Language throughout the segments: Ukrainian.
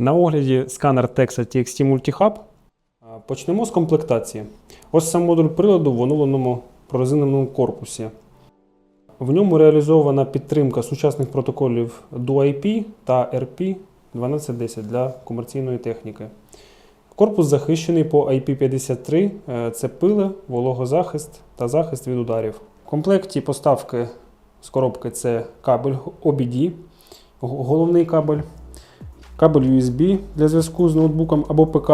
На огляді сканер Texa TXT Multihub. Почнемо з комплектації. Ось сам модуль приладу в оновленому прорезиненому корпусі. В ньому реалізована підтримка сучасних протоколів DUIP та RP 1210 для комерційної техніки. Корпус захищений по IP53, е, це пили, вологозахист та захист від ударів. В комплекті поставки з коробки це кабель OBD, головний кабель, кабель USB для зв'язку з ноутбуком або ПК.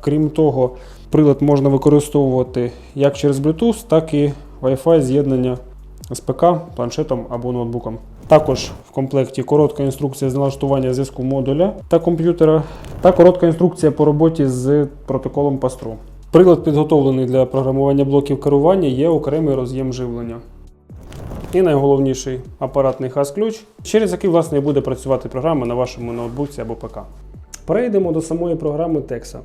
Крім того, прилад можна використовувати як через Bluetooth, так і Wi-Fi з'єднання з ПК, планшетом або ноутбуком. Також в комплекті коротка інструкція з налаштування зв'язку модуля та комп'ютера, та коротка інструкція по роботі з протоколом PAS-THROUGH. Прилад підготовлений для програмування блоків керування, є окремий роз'єм живлення. І найголовніший апаратний хаз-ключ, через який власне буде працювати програма на вашому ноутбуці або ПК. Перейдемо до самої програми Texa.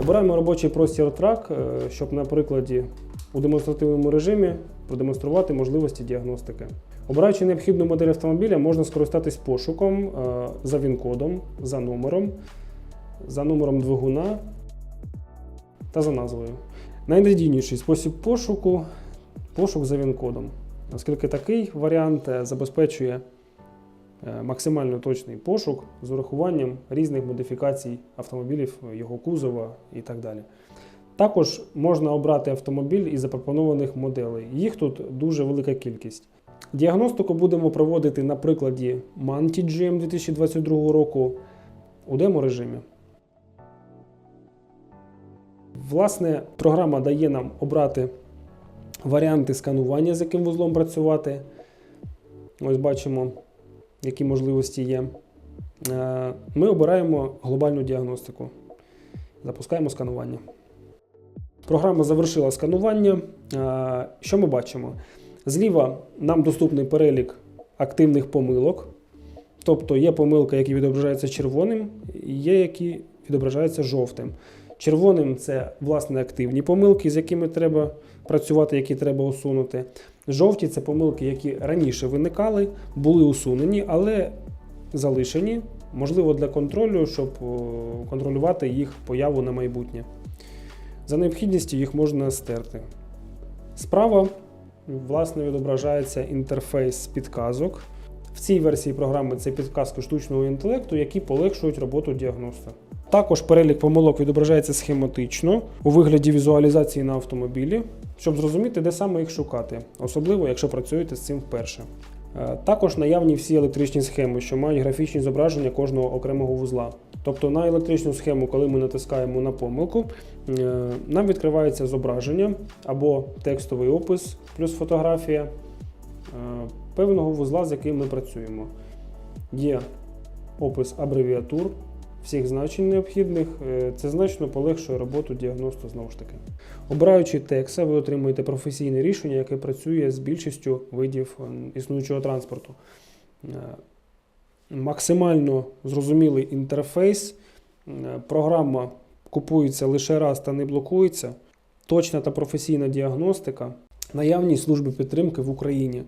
Обираємо робочий простір Track, е, щоб на прикладі у демонстративному режимі продемонструвати можливості діагностики. Обираючи необхідну модель автомобіля, можна скористатись пошуком е, за він-кодом, за номером, за номером двигуна та за назвою. Найнадійніший спосіб пошуку пошук за він-кодом, оскільки такий варіант е, забезпечує е, максимально точний пошук з урахуванням різних модифікацій автомобілів, його кузова і так далі. Також можна обрати автомобіль із запропонованих моделей. Їх тут дуже велика кількість. Діагностику будемо проводити на прикладі Manti GM 2022 року у демо-режимі. Власне, програма дає нам обрати варіанти сканування, з яким вузлом працювати. Ось бачимо, які можливості є. Е, Ми обираємо глобальну діагностику. Запускаємо сканування. Програма завершила сканування. Е, Що ми бачимо? Зліва нам доступний перелік активних помилок. Тобто є помилка, які відображаються червоним, і є які відображаються жовтим. Червоним це власне активні помилки, з якими треба працювати, які треба усунути. Жовті це помилки, які раніше виникали, були усунені, але залишені, можливо, для контролю, щоб контролювати їх появу на майбутнє. За необхідністю їх можна стерти. Справа власне відображається інтерфейс підказок. В цій версії програми це підказки штучного інтелекту, які полегшують роботу діагноста. Також перелік помилок відображається схематично у вигляді візуалізації на автомобілі, щоб зрозуміти, де саме їх шукати, особливо якщо працюєте з цим вперше. Е, Також наявні всі електричні схеми, що мають графічні зображення кожного окремого вузла. Тобто на електричну схему, коли ми натискаємо на помилку, е, нам відкривається зображення або текстовий опис плюс фотографія е, певного вузла, з яким ми працюємо. Є опис абревіатур, всіх значень необхідних. Е, Це значно полегшує роботу діагносту знову ж таки. Обираючи Texa, ви отримуєте професійне рішення, яке працює з більшістю видів е, існуючого транспорту. Е, Максимально зрозумілий інтерфейс. Програма купується лише раз та не блокується. Точна та професійна діагностика, наявність служби підтримки в Україні.